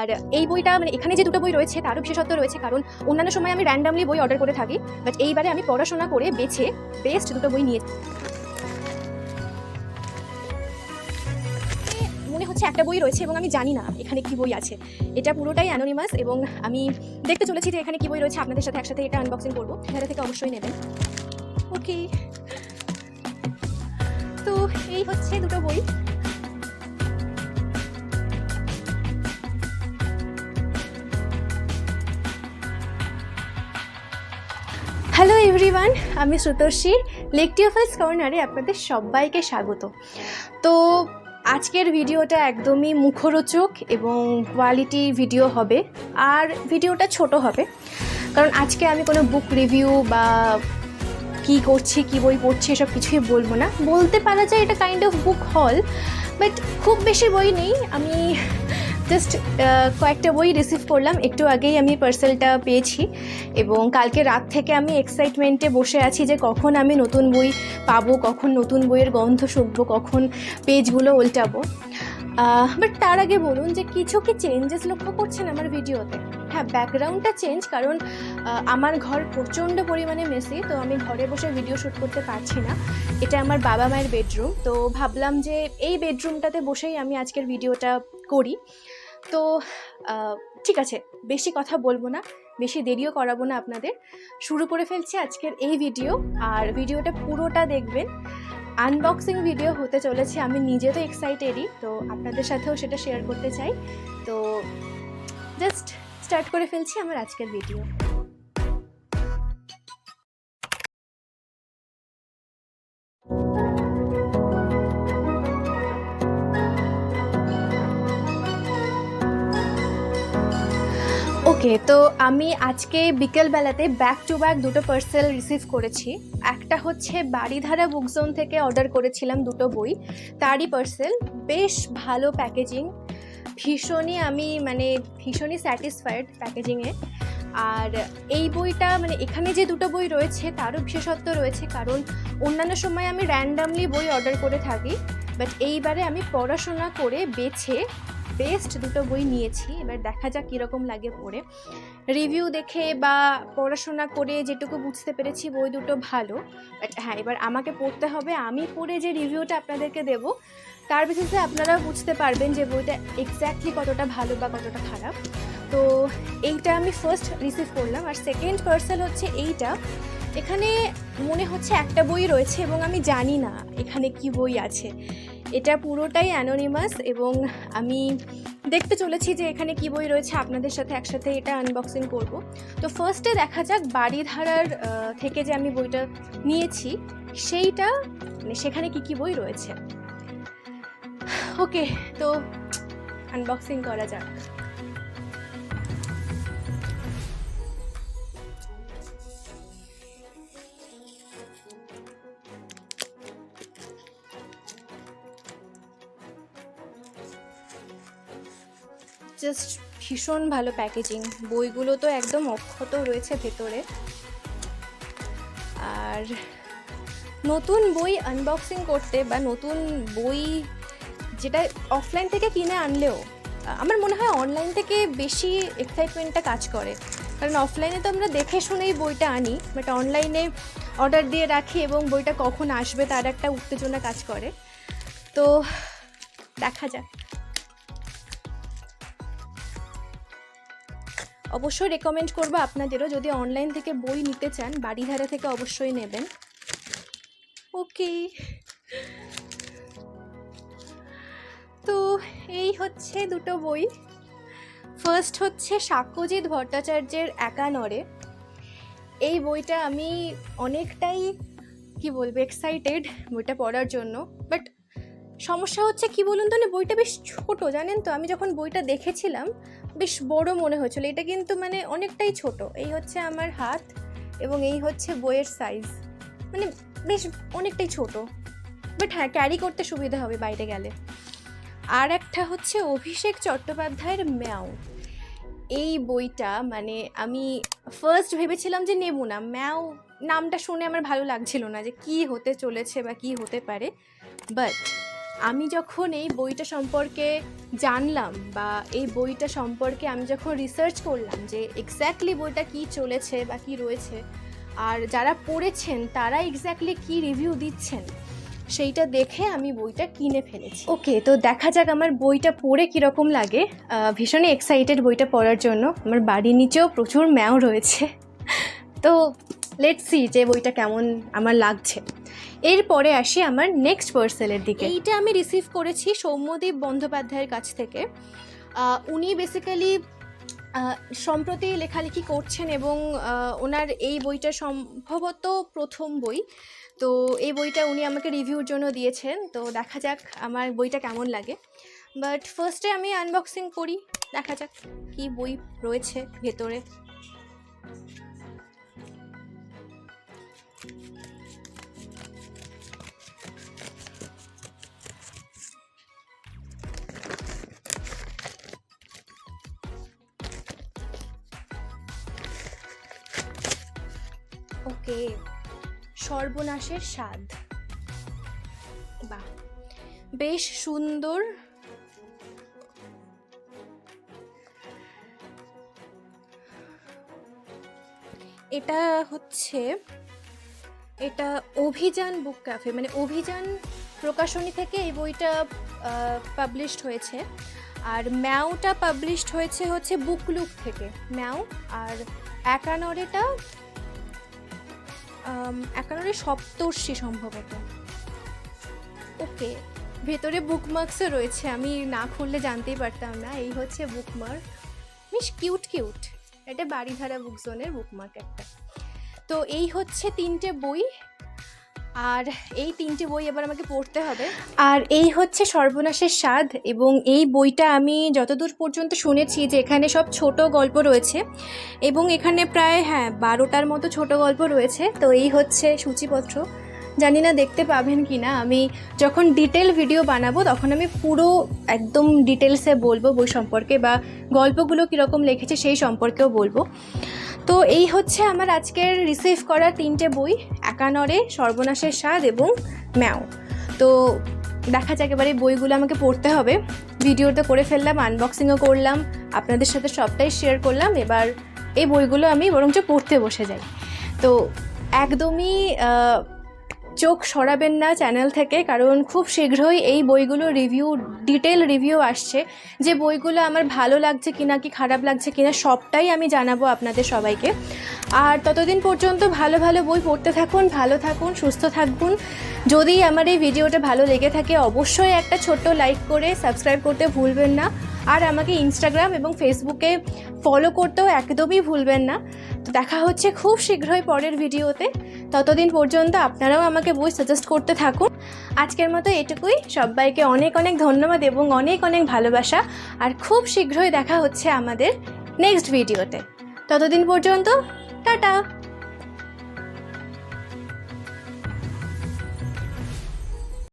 আর এই বইটা মানে এখানে যে দুটো বই রয়েছে, তারও বিশেষত্ব রয়েছে কারণ অন্যান্য সময় আমি র্যান্ডামলি বই অর্ডার করে থাকি বাট এইবারে আমি পড়াশোনা করে বেছে বেস্ট দুটো বই নিয়ে মনে হচ্ছে একটা বই রয়েছে এবং আমি জানি না এখানে কি বই আছে। এটা পুরোটাই অ্যানোনিমাস এবং আমি দেখতে চলেছি যে এখানে কি বই রয়েছে, আপনাদের সাথে একসাথে এটা আনবক্সিং করব। এখানে থেকে অবশ্যই নেবেন। ওকে তো এই হচ্ছে দুটো বই। হ্যালো এভরিওয়ান আমি শ্রুতর্ষী লেকটিওফাইস কর্নারে আপনাদের সবাইকে স্বাগত। তো আজকের ভিডিওটা একদমই মুখরোচক এবং কোয়ালিটি ভিডিও হবে, আর ভিডিওটা ছোট হবে। কারণ আজকে আমি কোনো বুক রিভিউ বা কি করছি, কি বই পড়ছি, এসব কিছুই বলব না। বলতে পারা যায় এটা কাইন্ড অফ বুক হল বাট খুব বেশি বই নেই। আমি জাস্ট কয়েকটা বই রিসিভ করলাম। একটু আগেই আমি পার্সেলটা পেয়েছি এবং কালকে রাত থেকে আমি এক্সাইটমেন্টে বসে আছি যে কখন আমি নতুন বই পাবো, কখন নতুন বইয়ের গন্ধ শুকবো, কখন পেজগুলো উল্টাবো। বাট তার আগে বলুন যে কিছু কি চেঞ্জেস লক্ষ্য করছেন আমার ভিডিওতে হ্যাঁ ব্যাকগ্রাউন্ডটা চেঞ্জ কারণ আমার ঘর প্রচণ্ড পরিমাণে মেসি তো আমি ঘরে বসে ভিডিও শ্যুট করতে পারছি না। এটা আমার বাবা মায়ের বেডরুম তো ভাবলাম যে এই বেডরুমটাতে বসেই আমি আজকের ভিডিওটা করি। তো ঠিক আছে, বেশি কথা বলব না, বেশি দেরিও করাবো না আপনাদের। শুরু করে ফেলছি আজকের এই ভিডিও আর ভিডিওটা পুরোটা দেখবেন। আনবক্সিং ভিডিও হতে চলেছে, আমি নিজে তো এক্সাইটেডই তো আপনাদের সাথেও সেটা শেয়ার করতে চাই। তো জাস্ট স্টার্ট করে ফেলছি আমার আজকের ভিডিও ওকে তো আমি আজকে বিকেলবেলাতে ব্যাক টু ব্যাক দুটো পার্সেল রিসিভ করেছি। একটা হচ্ছে বাড়িধারা বুক জোন থেকে অর্ডার করেছিলাম দুটো বই। তারই পার্সেল বেশ ভালো প্যাকেজিং ভীষণই আমি মানে ভীষণই স্যাটিসফাইড প্যাকেজিংয়ে আর এই বইটা মানে এখানে যে দুটো বই রয়েছে, তারও বিশেষত্ব রয়েছে, কারণ অন্যান্য সময় আমি র্যান্ডামলি বই অর্ডার করে থাকি বাট এইবারে আমি পড়াশোনা করে বেছে বেস্ট দুটো বই নিয়েছি, এবার দেখা যাক কীরকম লাগে পড়ে। রিভিউ দেখে বা পড়াশোনা করে যেটুকু বুঝতে পেরেছি বই দুটো ভালো বাট হ্যাঁ এবার আমাকে পড়তে হবে। আমি পড়ে যে রিভিউটা আপনাদেরকে দেব, তার বেসিসে আপনারা বুঝতে পারবেন যে বইটা এক্স্যাক্টলি কতটা ভালো বা কতটা খারাপ। তো এইটা আমি ফার্স্ট রিসিভ করলাম, আর সেকেন্ড পার্সেল হচ্ছে এইটা। এখানে মনে হচ্ছে একটা বই রয়েছে এবং আমি জানি না এখানে কি বই আছে। এটা পুরোটাই অ্যানোনিমাস এবং আমি দেখতে চলেছি যে এখানে কী বই রয়েছে, আপনাদের সাথে একসাথে এটা আনবক্সিং করব। তো ফার্স্টে দেখা যাক বাড়িধারার থেকে যে আমি বইটা নিয়েছি, সেইটা মানে সেখানে কী কী বই রয়েছে। ওকে, তো আনবক্সিং করা যাক। জাস্ট ভীষণ ভালো প্যাকেজিং বইগুলো তো একদম অক্ষত রয়েছে ভেতরে। আর নতুন বই আনবক্সিং করতে বা নতুন বই যেটা অফলাইন থেকে কিনে আনলেও, আমার মনে হয় অনলাইন থেকে বেশি এক্সাইটমেন্টটা কাজ করে। কারণ অফলাইনে তো আমরা দেখে শুনেই বইটা আনি বাট অনলাইনে অর্ডার দিয়ে রাখি এবং বইটা কখন আসবে তার একটা উত্তেজনা কাজ করে। তো দেখা যাক। অবশ্যই রেকমেন্ড করব আপনাদেরও। যদি অনলাইন থেকে বই নিতে চান, বাড়িধারা থেকে অবশ্যই নেবেন। ওকে তো এই হচ্ছে দুটো বই। ফার্স্ট হচ্ছে সাক্ষ্যজিৎ ভট্টাচার্যের একা নড়ে। এই বইটা আমি অনেকটাই, কি বলব এক্সাইটেড বইটা পড়ার জন্য। বাট সমস্যা হচ্ছে কি বলুন তো, না, বইটা বেশ ছোট, জানেন তো? আমি যখন বইটা দেখেছিলাম বেশ বড় মনে হয়েছিল। এটা কিন্তু মানে অনেকটাই ছোট। এই হচ্ছে আমার হাত এবং এই হচ্ছে বইয়ের সাইজ মানে বেশ অনেকটাই ছোট। বাট হ্যাঁ ক্যারি করতে সুবিধা হবে বাইরে গেলে। আর একটা হচ্ছে অভিষেক চট্টোপাধ্যায়ের ম্যাও। এই বইটা মানে আমি ফার্স্ট ভেবেছিলাম যে নেব না। ম্যাও নামটা শুনে আমার ভালো লাগছিল না যে কি হতে চলেছে বা কি হতে পারে। বাট আমি যখন এই বইটা সম্পর্কে জানলাম বা এই বইটা সম্পর্কে আমি যখন রিসার্চ করলাম যে এক্স্যাক্টলি বইটা কি চলেছে বা কি রয়েছে, আর যারা পড়েছেন তারা এক্স্যাক্টলি কি রিভিউ দিচ্ছেন, সেইটা দেখে আমি বইটা কিনে ফেলেছি। ওকে তো দেখা যাক আমার বইটা পড়ে কীরকম লাগে। ভীষণই এক্সাইটেড বইটা পড়ার জন্য। আমার বাড়ির নিচেও প্রচুর ম্যাও রয়েছে। তো লেটস যে বইটা কেমন আমার লাগছে। এরপরে আসি আমার নেক্সট পার্সেলের দিকে। এইটা আমি রিসিভ করেছি সৌম্যদীপ বন্দ্যোপাধ্যায়ের কাছ থেকে। উনি বেসিক্যালি সম্প্রতি লেখালেখি করছেন এবং ওনার এই বইটা সম্ভবত প্রথম বই। তো এই বইটা উনি আমাকে রিভিউর জন্য দিয়েছেন। তো দেখা যাক আমার বইটা কেমন লাগে। বাট ফার্স্টে আমি আনবক্সিং করি। দেখা যাক কি বই রয়েছে ভেতরে। ওকে সর্বনাশের স্বাদ। বাহ, বেশ সুন্দর। এটা হচ্ছে, এটা অভিযান বুক ক্যাফে মানে অভিযান প্রকাশনী থেকে এই বইটা পাবলিশড হয়েছে। আর ম্যাওটা পাবলিশড হয়েছে হচ্ছে বুকলুক থেকে। ম্যাও আর একানরেটা আম, একানরে সপ্তর্ষি সম্ভবত। ওকে ভেতরে বুকমার্কসও রয়েছে আমি না খুললে জানতেই পারতাম না। এই হচ্ছে বুকমার্ক বেশ কিউট কিউট এটা বাড়িধারা বুক জোনের বুকমার্ক একটা। তো এই হচ্ছে তিনটে বই। আর এই তিনটে বই এবার আমাকে পড়তে হবে। আর এই হচ্ছে সর্বনাশের স্বাদ এবং এই বইটা আমি যতদূর পর্যন্ত শুনেছি যে এখানে সব ছোট গল্প রয়েছে এবং এখানে প্রায় হ্যাঁ বারোটার মতো ছোট গল্প রয়েছে। তো এই হচ্ছে সূচিপত্র। জানি না দেখতে পাবেন কি না আমি যখন ডিটেল ভিডিও বানাবো তখন আমি পুরো একদম ডিটেলসে বলব বই সম্পর্কে বা গল্পগুলো কীরকম লিখেছে সেই সম্পর্কেও বলব। তো এই হচ্ছে আমার আজকের রিসিভ করা তিনটে বই, একানরে, সর্বনাশের স্বাদ এবং ম্যাও। তো দেখা যাক এবার বইগুলো আমাকে পড়তে হবে। ভিডিওটা করে ফেললাম আনবক্সিংও করলাম, আপনাদের সাথে সবটাই শেয়ার করলাম। এবার এই বইগুলো আমি বরঞ্চ পড়তে বসে যাই। তো একদমই চোখ সরাবেন না চ্যানেল থেকে, কারণ খুব শীঘ্রই এই বইগুলো রিভিউ ডিটেল রিভিউ আসছে। যে বইগুলো আমার ভালো লাগছে কিনা, কি খারাপ লাগছে কিনা, সবটাই আমি জানাব আপনাদের সবাইকে। আর ততদিন পর্যন্ত ভালো ভালো বই পড়তে থাকুন, ভালো থাকুন, সুস্থ থাকুন। যদি আমার এই ভিডিওটা ভালো লেগে থাকে, অবশ্যই একটা ছোট্ট লাইক করে সাবস্ক্রাইব করতে ভুলবেন না। আর আমাকে ইনস্টাগ্রাম এবং ফেসবুকে ফলো করতেও একদমই ভুলবেন না। তো দেখা হচ্ছে খুব শীঘ্রই পরের ভিডিওতে ততদিন পর্যন্ত আপনারাও আমাকে বই সাজেস্ট করতে থাকুন। আজকের মতো এটুকুই। সবাইকে অনেক অনেক ধন্যবাদ এবং অনেক অনেক ভালোবাসা। আর খুব শীঘ্রই দেখা হচ্ছে আমাদের নেক্সট ভিডিওতে ততদিন পর্যন্ত, টাটা!